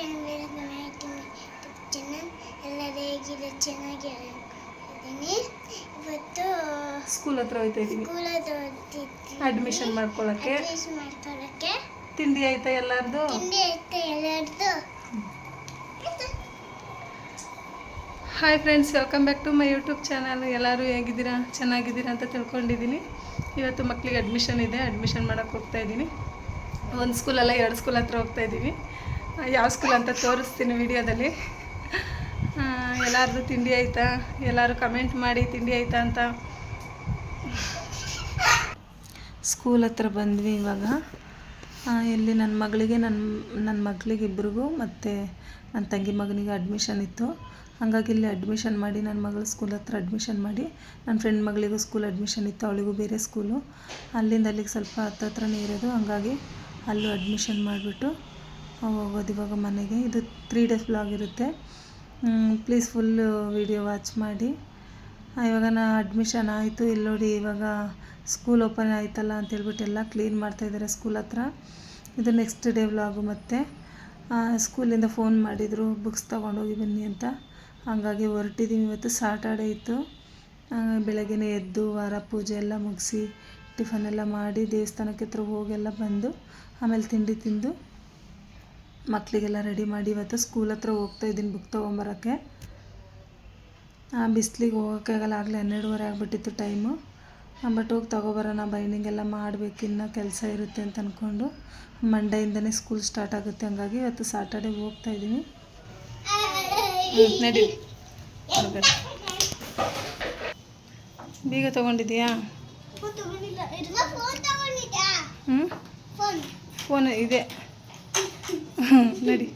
Friend welcome channel ಎಲ್ಲರೂ ಹೇಗಿದೆ ಚೆನ್ನಾಗಿದ್ದೀನಿ ಇವತ್ತು ಸ್ಕೂಲ್ ಹತ್ರ ಹೋಯ್ತಾ ಅಡ್ಮಿಷನ್ ಮಾಡ್ಕೊಳ್ಳೋಕ್ಕೆ. ತಿಂಡಿ ಆಯ್ತಾ ಎಲ್ಲಾರ್ದು? ತಿಂಡಿ hi friends welcome back to my YouTube channel ಎಲ್ಲರೂ ಹೇಗಿದ್ದೀರಾ? ಚೆನ್ನಾಗಿದ್ದೀರಾ ಅಂತ ತಿಳ್ಕೊಂಡಿದ್ದೀನಿ. ಇವತ್ತು ಮಕ್ಕಳಿಗೆ ಅಡ್ಮಿಷನ್ ಇದೆ. ಅಡ್ಮಿಷನ್ ಮಾಡೋಕ್ಕೆ ಹೋಗ್ತಾ ಇದ್ದೀನಿ. ಒಂದು ಸ್ಕೂಲಲ್ಲ ಎರಡು ಸ್ಕೂಲ್ ಹತ್ರ ಹೋಗ್ತಾ ಇದ್ದೀವಿ. ಯಾವ ಸ್ಕೂಲ್ ಅಂತ ತೋರಿಸ್ತೀನಿ ವಿಡಿಯೋದಲ್ಲಿ. ಎಲ್ಲರದು ತಿಂಡಿ ಆಯಿತಾ? ಎಲ್ಲರೂ ಕಮೆಂಟ್ ಮಾಡಿ ತಿಂಡಿ ಆಯಿತಾ ಅಂತ. ಸ್ಕೂಲ್ ಹತ್ರ ಬಂದ್ವಿ ಇವಾಗ. ಇಲ್ಲಿ ನನ್ನ ಮಗಳಿಗೆ ನನ್ನ ನನ್ನ ಮಗಳಿಗೆ ಇಬ್ರಿಗೂ ಮತ್ತು ನನ್ನ ತಂಗಿ ಮಗನಿಗೆ ಅಡ್ಮಿಷನ್ ಇತ್ತು. ಹಾಗಾಗಿ ಇಲ್ಲಿ ಅಡ್ಮಿಷನ್ ಮಾಡಿ ನನ್ನ ಮಗಳ ಸ್ಕೂಲ್ ಹತ್ರ ಅಡ್ಮಿಷನ್ ಮಾಡಿ ನನ್ನ ಫ್ರೆಂಡ್ ಮಗಳಿಗೂ ಸ್ಕೂಲ್ ಅಡ್ಮಿಷನ್ ಇತ್ತು, ಅವಳಿಗೂ ಬೇರೆ ಸ್ಕೂಲು ಅಲ್ಲಿಂದ ಅಲ್ಲಿಗೆ ಸ್ವಲ್ಪ ಹತ್ತತ್ರನೇ ಇರೋದು. ಹಾಗಾಗಿ ಅಲ್ಲೂ ಅಡ್ಮಿಷನ್ ಮಾಡಿಬಿಟ್ಟು ಹೋಗೋದು ಇವಾಗ ಮನೆಗೆ. ಇದು ತ್ರೀ ಡೇಸ್ ಬ್ಲಾಗ್ ಇರುತ್ತೆ. ಪ್ಲೀಸ್ ಫುಲ್ಲು ವಿಡಿಯೋ ವಾಚ್ ಮಾಡಿ. ಇವಾಗ ನಾ ಅಡ್ಮಿಷನ್ ಆಯಿತು. ಇಲ್ಲಿ ನೋಡಿ ಇವಾಗ ಸ್ಕೂಲ್ ಓಪನ್ ಆಯ್ತಲ್ಲ ಅಂತ ಹೇಳ್ಬಿಟ್ಟು ಎಲ್ಲ ಕ್ಲೀನ್ ಮಾಡ್ತಾಯಿದ್ದಾರೆ ಸ್ಕೂಲ್ ಹತ್ರ. ಇದು ನೆಕ್ಸ್ಟ್ ಡೇ ವ್ಲಾಗು ಮತ್ತು. ಸ್ಕೂಲಿಂದ ಫೋನ್ ಮಾಡಿದರು. ಬುಕ್ಸ್ ತೊಗೊಂಡೋಗಿ ಬನ್ನಿ ಅಂತ. ಹಾಗಾಗಿ ಹೊರಟಿದ್ದೀವಿ ಇವತ್ತು. ಸಾಟರ್ಡೇ ಇತ್ತು. ಬೆಳಗ್ಗೆ ಎದ್ದು ವಾರ ಪೂಜೆ ಎಲ್ಲ ಮುಗಿಸಿ, ಟಿಫನ್ ಎಲ್ಲ ಮಾಡಿ ದೇವಸ್ಥಾನಕ್ಕೆ ಹತ್ರ ಹೋಗೆಲ್ಲ ಬಂದು, ಆಮೇಲೆ ತಿಂಡಿ ತಿಂದು ಮಕ್ಕಳಿಗೆಲ್ಲ ರೆಡಿ ಮಾಡಿ ಇವತ್ತು ಸ್ಕೂಲ್ ಹತ್ರ ಹೋಗ್ತಾ ಇದ್ದೀನಿ ಬುಕ್ ತೊಗೊಂಬರೋಕ್ಕೆ. ಬಿಸಿಲಿಗೆ ಹೋಗೋಕ್ಕಾಗಲ್ಲ ಆಗಲೇ ಹನ್ನೆರಡುವರೆ ಆಗಿಬಿಟ್ಟಿತ್ತು ಟೈಮು ಬಟ್ ಹೋಗಿ ತೊಗೊಬರೋಣ ಬೈಂಡಿಂಗ್ ಎಲ್ಲ ಮಾಡಬೇಕು ಇನ್ನೂ ಕೆಲಸ ಇರುತ್ತೆ ಅಂತ ಅಂದ್ಕೊಂಡು ಮಂಡೆಯಿಂದನೇ ಸ್ಕೂಲ್ ಸ್ಟಾರ್ಟ್ ಆಗುತ್ತೆ ಹಂಗಾಗಿ ಇವತ್ತು ಸಾಟರ್ಡೆ ಹೋಗ್ತಾ ಇದ್ದೀನಿ. ನಡಿ. ಬೀಗ ತೊಗೊಂಡಿದ್ಯಾ? ಹ್ಞೂ ಫೋನ್ ಇದೆ. ನಡಿ.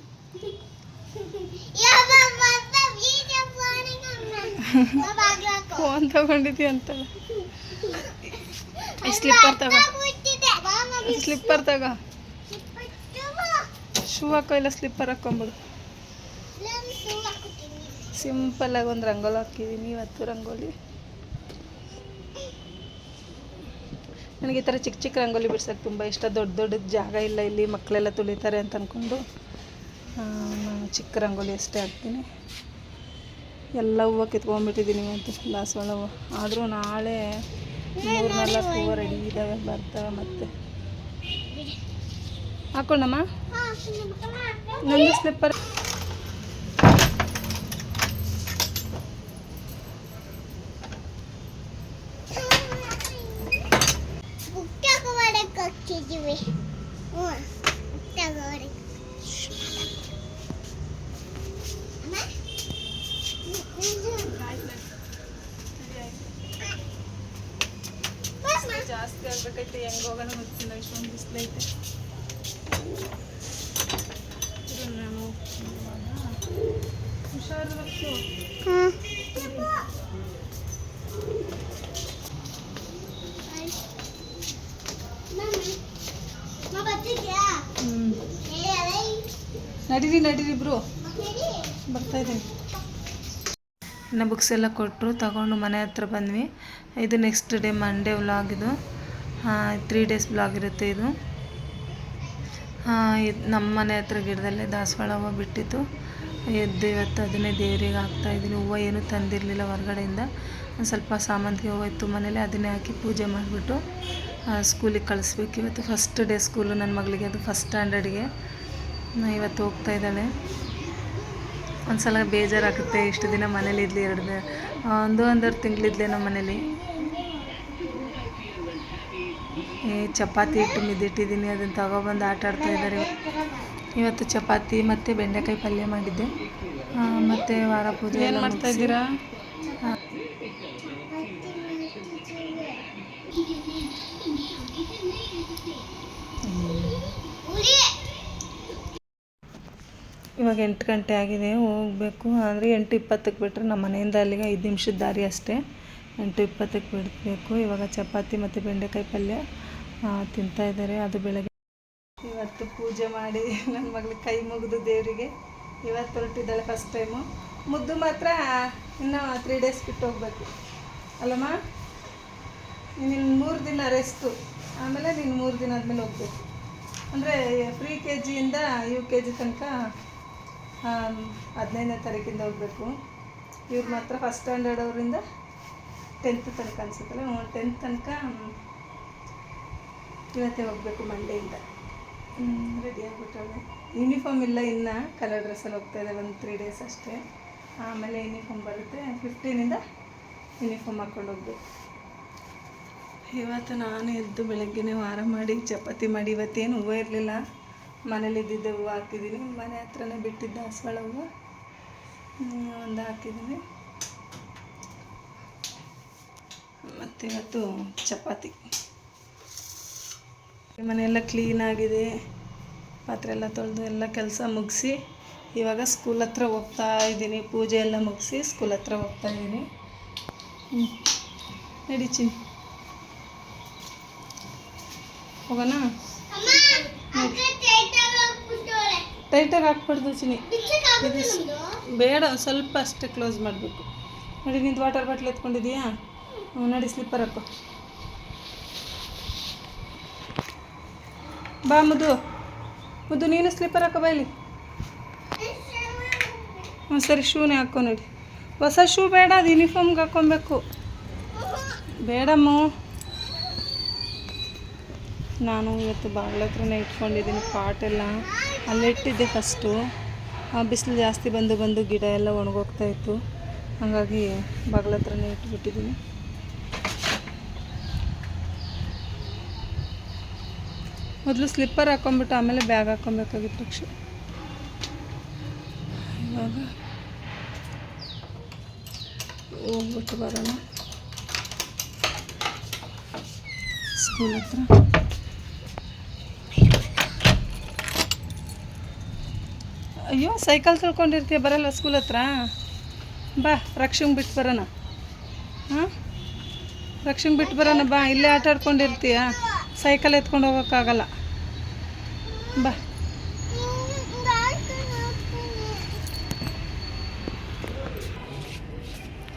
ಫೋನ್ ತಗೊಂಡಿದ್ದೀ ಅಂತ. ಸ್ಲಿಪ್ಪರ್ ತಗೋ. ಸ್ಲಿಪ್ಪರ್ ತಗೋ. ಶೂ ಹಾಕೋ ಇಲ್ಲ ಸ್ಲಿಪ್ಪರ್ ಹಾಕ್ಕೊಂಬಿಡು ಸಿಂಪಲ್ ಆಗಿ ಸಿಂಪಲ್ಲಾಗಿ ಒಂದು ರಂಗೋಲಿ ಹಾಕಿದ್ದೀನಿ ಇವತ್ತು ರಂಗೋಲಿ. ನನಗೆ ಈ ಥರ ಚಿಕ್ಕ ಚಿಕ್ಕ ರಂಗೋಲಿ ಬಿಡ್ಸೋಕ್ಕೆ ತುಂಬ ಇಷ್ಟ. ದೊಡ್ಡ ದೊಡ್ಡ ಜಾಗ ಇಲ್ಲ ಇಲ್ಲಿ ಮಕ್ಕಳೆಲ್ಲ ತುಳಿತಾರೆ ಅಂತ ಅಂದ್ಕೊಂಡು ನಾನು ಚಿಕ್ಕ ರಂಗೋಲಿ ಅಷ್ಟೇ ಹಾಕ್ತೀನಿ. ಎಲ್ಲ ಹೂವು ಕಿತ್ಕೊಂಡ್ಬಿಟ್ಟಿದ್ದೀನಿ ಇವತ್ತು. ದಾಸವಾಳ ಹೂವು. ಆದರೂ ನಾಳೆ ಮೂರು ನಾಲ್ಕು ಹೂವು ರೆಡಿ ಇದ್ದಾವೆ ಬರ್ತವೆ ಮತ್ತೆ. ಹಾಕೊಂಡಮ್ಮ ನಂದು ಸ್ಲಿಪ್ಪರ್ ಬುಕ್ ತಗೋಬರಕ್ಕೆ ಹೋಗ್ತಿದ್ದೀವಿ ಹ್ಞೂ ಬುಕ್ ತಗೋಬರಕ್ಕೆ ಅಮ್ಮ? ಬಸ್ ಮಾ. ಜಾಸ್ತಿ ಆಗ್ಬೇಕೈತೆ ಹೆಂಗೆ ಹೋಗೋಣ ಗೊತ್ತಿಲ್ಲ ಇಷ್ಟೊಂದು ಬಿಸಿಲೈತೆ ಇದು ನಾನು ಇವಾಗ ಹುಷಾರು ರಕ್ಷು ಹ್ಮ್. ಮಮ್ಮಿ, ಮಾ ಬರ್ತಿದ್ಯಾ? ಹ್ಞೂ ಏ, ಅದೇ, ನಡೀರಿ ನಡೀರಿ ಇಬ್ರು. ಬರ್ತಾ ಇದ್ದೀನಿ. ಇನ್ನು ಬುಕ್ಸ್ ಎಲ್ಲ ಕೊಟ್ಟರು ತಗೊಂಡು ಮನೆ ಹತ್ರ ಬಂದ್ವಿ. ಇದು ನೆಕ್ಸ್ಟ್ ಡೇ ಮಂಡೇ ವ್ಲಾಗ್ ಇದು. ತ್ರೀ ಡೇಸ್ ಬ್ಲಾಗ್ ಇರುತ್ತೆ ಇದು. ಇದು ನಮ್ಮ ಮನೆ ಹತ್ರ ಗಿಡದಲ್ಲೇ ದಾಸವಾಳ ಹೂವು ಬಿಟ್ಟಿತ್ತು. ಎದ್ದು ಇವತ್ತು ಅದನ್ನೇ ದೇವರಿಗೆ ಹಾಕ್ತಾಯಿದ್ದೀನಿ ಹೂವು ಏನೂ ತಂದಿರಲಿಲ್ಲ ಹೊರಗಡೆಯಿಂದ. ಒಂದು ಸ್ವಲ್ಪ ಸಾಮಂತಿಗೆ ಹೂವು ಇತ್ತು ಮನೇಲಿ, ಅದನ್ನೇ ಹಾಕಿ ಪೂಜೆ ಮಾಡಿಬಿಟ್ಟು ಸ್ಕೂಲಿಗೆ ಕಳಿಸ್ಬೇಕು. ಇವತ್ತು ಫಸ್ಟ್ ಡೇ ಸ್ಕೂಲು ನನ್ನ ಮಗಳಿಗೆ. ಅದು ಫಸ್ಟ್ ಸ್ಟ್ಯಾಂಡರ್ಡ್ಗೆ ಇವತ್ತು ಹೋಗ್ತಾ ಇದ್ದಾಳೆ. ಒಂದ್ಸಲ ಬೇಜಾರಾಗುತ್ತೆ. ಇಷ್ಟು ದಿನ ಮನೇಲಿ ಇದ್ಲಿ ಎರಡು ದಿನ. ಒಂದು ಒಂದೂವರೆ ತಿಂಗಳಿದ್ಲೆ ನಮ್ಮ ಮನೇಲಿ. ಈ ಚಪಾತಿ ಇಟ್ಟು ಮಿದ್ದಿಟ್ಟಿದ್ದೀನಿ ಅದನ್ನು ತಗೊಬಂದು ಆಟ ಆಡ್ತಾ ಇದ್ದಾರೆ. ಇವತ್ತು ಚಪಾತಿ ಮತ್ತು ಬೆಂಡೆಕಾಯಿ ಪಲ್ಯ ಮಾಡಿದ್ದೆ. ಮತ್ತು ವಾರ ಪೂಜೆ ಏನು ಮಾಡ್ತಾ ಇದ್ದೀರಾ. ಇವಾಗ ಎಂಟು ಗಂಟೆ ಆಗಿದೆ, ಹೋಗಬೇಕು. ಅಂದರೆ ಎಂಟು ಇಪ್ಪತ್ತಕ್ಕೆ ಬಿಟ್ಟರೆ ನಮ್ಮ ಮನೆಯಿಂದ ಅಲ್ಲಿಗೆ ಐದು ನಿಮಿಷದ ದಾರಿ ಅಷ್ಟೇ. ಎಂಟು ಇಪ್ಪತ್ತಕ್ಕೆ ಬಿಡಬೇಕು. ಇವಾಗ ಚಪಾತಿ ಮತ್ತು ಬೆಂಡೆಕಾಯಿ ಪಲ್ಯ ತಿಂತಾ ಇದ್ದಾರೆ. ಅದು ಬೆಳಗ್ಗೆ ಇವತ್ತು ಪೂಜೆ ಮಾಡಿ ನನ್ನ ಮಗಳಿಗೆ ಕೈ ಮುಗಿದು ದೇವರಿಗೆ. ಇವತ್ತು ಹೊರಟಿದ್ದಾಳೆ ಫಸ್ಟ್ ಟೈಮು ಮುದ್ದು ಮಾತ್ರ ಇನ್ನೂ ತ್ರೀ ಡೇಸ್ ಬಿಟ್ಟು ಹೋಗಬೇಕು. ಅಲ್ಲಮ್ಮ, ನೀನು ಮೂರು ದಿನ ರೆಸ್ಟು ಆಮೇಲೆ ನೀನು ಮೂರು ದಿನ ಆದಮೇಲೆ ಹೋಗ್ಬೇಕು. ಅಂದರೆ ಪ್ರಿ ಕೆ ಜಿಯಿಂದ ಯು ಕೆ ಜಿ ತನಕ ಹದಿನೈದನೇ ತಾರೀಕಿಂದ ಹೋಗಬೇಕು. ಇವ್ರು ಮಾತ್ರ ಫಸ್ಟ್ ಸ್ಟ್ಯಾಂಡರ್ಡ್ ಅವರಿಂದ ಟೆಂತ್ ತನಕ ಅನಿಸುತ್ತಲ್ಲ ಟೆಂತ್ ತನಕ ಇವತ್ತೇ ಹೋಗಬೇಕು ಮಂಡೆಯಿಂದ ರೆಡಿ ಆಗಿಬಿಟ್ಟವಳೆ ಯೂನಿಫಾರ್ಮ್ ಇಲ್ಲ ಇನ್ನು ಕಲರ್ ಡ್ರೆಸ್ಸಲ್ಲಿ ಹೋಗ್ತಾ ಇದೆ ಒಂದು ತ್ರೀ ಡೇಸ್ ಅಷ್ಟೇ. ಆಮೇಲೆ ಯೂನಿಫಾರ್ಮ್ ಬರುತ್ತೆ ಫಿಫ್ಟೀನಿಂದ ಯೂನಿಫಾರ್ಮ್ ಹಾಕ್ಕೊಂಡು ಹೋಗ್ಬೇಕು. ಇವತ್ತು ನಾನು ಎದ್ದು ಬೆಳಗ್ಗೆನೇ ವಾರ ಮಾಡಿ, ಚಪಾತಿ ಮಾಡಿ, ಇವತ್ತೇನು ಹೂವು ಇರಲಿಲ್ಲ. ಮನೇಲಿ ಇದ್ದಿದ್ದೆ ಹೂವು ಹಾಕಿದ್ದೀನಿ ಮನೆ ಹತ್ರನೇ ಬಿಟ್ಟಿದ್ದ ದಾಸವಾಳ ಹೂವು ಒಂದು ಹಾಕಿದ್ದೀನಿ ಮತ್ತು ಇವತ್ತು ಚಪಾತಿ. ಮನೆಯೆಲ್ಲ ಕ್ಲೀನಾಗಿದೆ ಪಾತ್ರೆ ಎಲ್ಲ ತೊಳೆದು ಎಲ್ಲ ಕೆಲಸ ಮುಗಿಸಿ ಇವಾಗ ಸ್ಕೂಲ್ ಹತ್ರ ಹೋಗ್ತಾ ಇದ್ದೀನಿ. ಪೂಜೆ ಎಲ್ಲ ಮುಗಿಸಿ ಸ್ಕೂಲ್ ಹತ್ರ ಹೋಗ್ತಾ ಇದ್ದೀನಿ. ನಡಿ ಚಿನ್. ಹೋಗೋಣ? ಹೋಗ್ಬಿಟ್ಟವ್ರೆ ಟೈಟಾಗಿ ಹಾಕ್ಬಾರ್ದು ಚಿನಿ ಬೇಡ ಸ್ವಲ್ಪ ಅಷ್ಟೇ ಕ್ಲೋಸ್ ಮಾಡಬೇಕು. ನೋಡಿ ನಿಂದು ವಾಟರ್ ಬಾಟ್ಲ್ ಎತ್ಕೊಂಡಿದೀಯಾ? ಹ್ಞೂ ನಡಿ ಸ್ಲಿಪ್ಪರ್ ಹಾಕು. ಬಾ ಮುದು ಮುದು ನೀನು ಸ್ಲಿಪ್ಪರ್ ಹಾಕೋ ಬೈಲಿ ಹ್ಞೂ ಸರಿ ಶೂನೇ ಹಾಕೋ ನೋಡಿ. ಹೊಸ ಶೂ ಬೇಡ ಅದು ಯೂನಿಫಾರ್ಮ್ಗೆ ಹಾಕ್ಕೊಬೇಕು ಬೇಡಮ್ಮ. ನಾನು ಇವತ್ತು ಬಾಗ್ಲ ಹತ್ರನೇ ಇಟ್ಕೊಂಡಿದ್ದೀನಿ ಪಾಟೆಲ್ಲ. ಅಲ್ಲೇ ಇಟ್ಟಿದ್ದೆ ಫಸ್ಟು ಬಿಸಿಲು ಜಾಸ್ತಿ ಬಂದು ಬಂದು ಗಿಡ ಎಲ್ಲ ಒಣಗೋಗ್ತಾ ಇತ್ತು. ಹಾಗಾಗಿ ಬಾಗಿಲ ಹತ್ರನೇ ಇಟ್ಬಿಟ್ಟಿದ್ದೀನಿ. ಮೊದಲು ಸ್ಲಿಪ್ಪರ್ ಹಾಕ್ಕೊಂಬಿಟ್ಟು ಆಮೇಲೆ ಬ್ಯಾಗ್ ಹಾಕೊಬೇಕಾಗಿತ್ತು ಪಕ್ಷ ಇವಾಗ ಹೋಗ್ಬಿಟ್ಟು ಬರೋಣ. ಸ್ಕೂಲ್ ಹತ್ರ. ಅಯ್ಯೋ ಸೈಕಲ್ ತಿಳ್ಕೊಂಡಿರ್ತೀಯ, ಬರಲ್ಲ ಸ್ಕೂಲ್ ಹತ್ರ? ಬಾ, ರಕ್ಷಂಗೆ ಬಿಟ್ಟು ಬರೋಣ. ಹಾಂ? ರಕ್ಷಂಗೆ ಬಿಟ್ಟು ಬರೋಣ ಬಾ, ಇಲ್ಲೇ ಆಟ ಆಡ್ಕೊಂಡಿರ್ತೀಯ? ಸೈಕಲ್ ಎತ್ಕೊಂಡು ಹೋಗೋಕ್ಕಾಗಲ್ಲ. ಬಾ.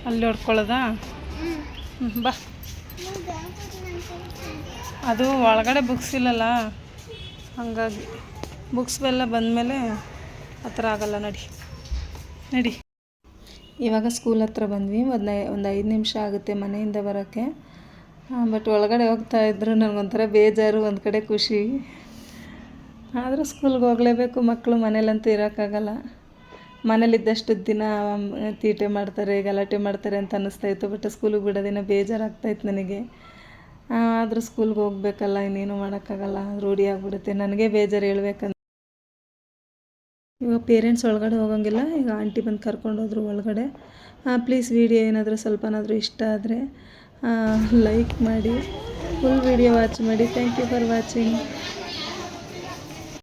ಅಲ್ಲಿ ಹೊಡ್ಕೊಳ್ಳೋದಾ? ಹ್ಞೂ ಬಾ. ಅದು ಒಳಗಡೆ ಬುಕ್ಸ್ ಇಲ್ಲಲ್ಲ? ಹಾಗಾಗಿ ಬುಕ್ಸ್ ಎಲ್ಲ ಬಂದಮೇಲೆ ಆ ಥರ ಆಗಲ್ಲ, ನಡಿ. ನಡಿ. ಇವಾಗ ಸ್ಕೂಲ್ ಹತ್ರ ಬಂದ್ವಿ, ಒಂದು ಒಂದು ಐದು ನಿಮಿಷ ಆಗುತ್ತೆ ಮನೆಯಿಂದ ಬರೋಕ್ಕೆ. ಬಟ್ ಒಳಗಡೆ ಹೋಗ್ತಾ ಇದ್ದರು ನನಗೊಂಥರ ಬೇಜಾರು, ಒಂದು ಕಡೆ ಖುಷಿ. ಆದರೂ ಸ್ಕೂಲ್ಗೆ ಹೋಗಲೇಬೇಕು ಮಕ್ಕಳು ಮನೇಲಂತೂ ಇರೋಕ್ಕಾಗಲ್ಲ. ಮನೇಲಿದ್ದಷ್ಟು ದಿನ ತೀಟೆ ಮಾಡ್ತಾರೆ, ಗಲಾಟೆ ಮಾಡ್ತಾರೆ ಅಂತ ಅನ್ನಿಸ್ತಾ ಇತ್ತು ಬಟ್ ಸ್ಕೂಲಿಗೆ ಬಿಡೋದಿನ ಬೇಜಾರಾಗ್ತಾಯಿತ್ತು ನನಗೆ. ಆದರೂ ಸ್ಕೂಲ್ಗೆ ಹೋಗ್ಬೇಕಲ್ಲ, ಇನ್ನೇನು ಮಾಡೋಕ್ಕಾಗಲ್ಲ, ರೂಢಿ ಆಗಿಬಿಡುತ್ತೆ. ನನಗೆ ಬೇಜಾರು ಹೇಳ್ಬೇಕಂತ ಇವಾಗ ಪೇರೆಂಟ್ಸ್ ಒಳಗಡೆ ಹೋಗೋಂಗಿಲ್ಲ, ಈಗ ಆಂಟಿ ಬಂದು ಕರ್ಕೊಂಡು ಹೋದ್ರು ಒಳಗಡೆ. ಪ್ಲೀಸ್ ವಿಡಿಯೋ ಏನಾದರೂ ಸ್ವಲ್ಪನಾದರೂ ಇಷ್ಟ ಆದರೆ ಲೈಕ್ ಮಾಡಿ ಫುಲ್ ವಿಡಿಯೋ ವಾಚ್ ಮಾಡಿ. Thank you for watching